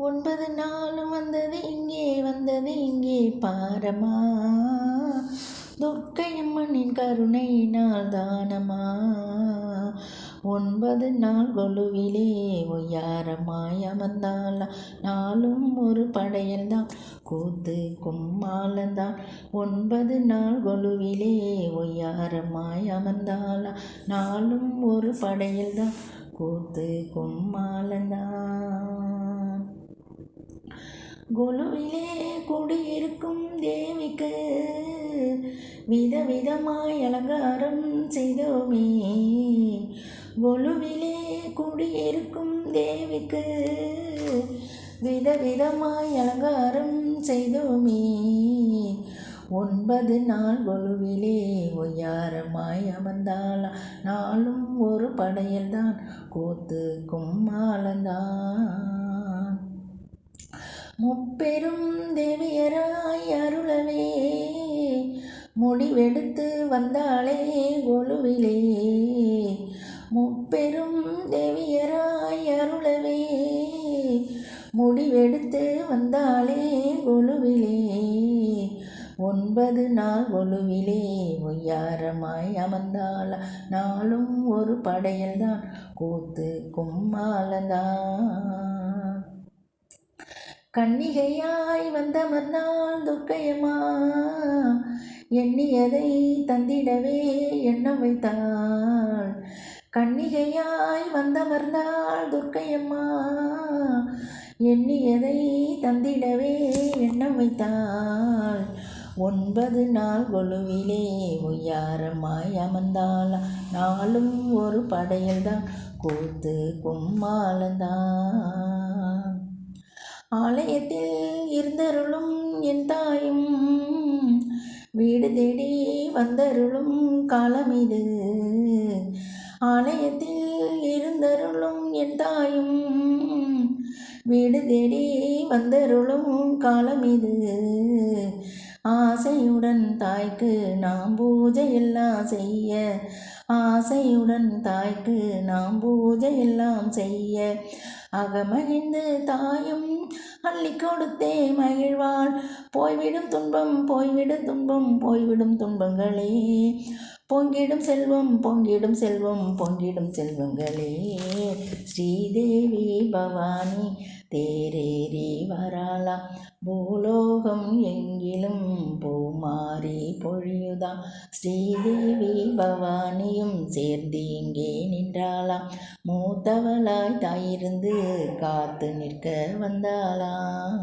ஒன்பது நாளும் வந்தது இங்கே வந்தது இங்கே பாரமா. துர்க்கையம்மனின் கருணையினால் தானமா. ஒன்பது நாள் கொலுவிலே ஒய்யாரமாய் அமர்ந்தாள். நாளும் ஒரு படையல்தான் கூத்து கும்மாலந்தான் ஒன்பது நாள் கொலுவிலே ஒய்யாரமாய் அமர்ந்தாள். நாளும் ஒரு படையல்தான் கூத்து கும்மாலந்தான் குழுவிலே குடியிருக்கும் தேவிக்கு விதவிதமாய் அலங்காரம் செய்தோமே. குழுவிலே குடியிருக்கும் தேவிக்கு விதவிதமாய் அலங்காரம் செய்தோமே. ஒன்பது நாள் கொலுவிலே ஒய்யாரமாய் அமர்ந்தாளா. நாளும் ஒரு படையல்தான். கூத்துக்கும் ஆளந்தான். முப்பெரும் தேவியராய் அருளவே. முடிவெடுத்து வந்தாளே கொலுவிலே முப்பெரும் தேவியராய் அருளவே. முடிவெடுத்து வந்தாளே கொலுவிலே ஒன்பது நாள் ஒழுவிலே ஒய்யாரமாய் அமர்ந்தாள. நாளும் ஒரு படையல்தான். கூத்து கும்மாலதான் கன்னிகையாய் வந்தமர்ந்தாள் துர்க்கையம்மா எண்ணியதை தந்திடவே எண்ணம் வைத்தாள். கன்னிகையாய் வந்தமர்ந்தாள் துர்க்கையம்மா எண்ணியதை தந்திடவே எண்ணம் வைத்தாள். ஒன்பது நாள் கொழுவிலே ஒய்யாரமாய் அமர்ந்தாள். நாளும் ஒரு படையல்தான் கூத்து கும்மாளந்தான். ஆலயத்தில் இருந்தருளும் என் தாயும். வீடு தேடி வந்தருளும் காலம் இது. ஆலயத்தில் இருந்தருளும் என் தாயும். வீடு தேடி வந்தருளும் காலம் இது. ஆசையுடன் தாய்க்கு நாம் பூஜை எல்லாம் செய்ய. ஆசையுடன் தாய்க்கு நாம் பூஜை எல்லாம் செய்ய. அகமகிழ்ந்து தாயும் அள்ளி கொடுத்தே மகிழ்வாள். போய்விடும் துன்பம் போய்விடும் துன்பம் போய்விடும் துன்பங்களே. பொங்கிடும் செல்வம் பொங்கிடும் செல்வம் பொங்கிடும் செல்வங்களே. ஸ்ரீதேவி பவானி தேரேறி வராளா பூலோகம் எங்கிலும் பூமாரி பொழியுதா ஸ்ரீதேவி பவானியும் சேர்ந்து இங்கே நின்றாளாம். மூத்தவளாய் தாயிருந்து காத்து நிற்க வந்தாளாம்.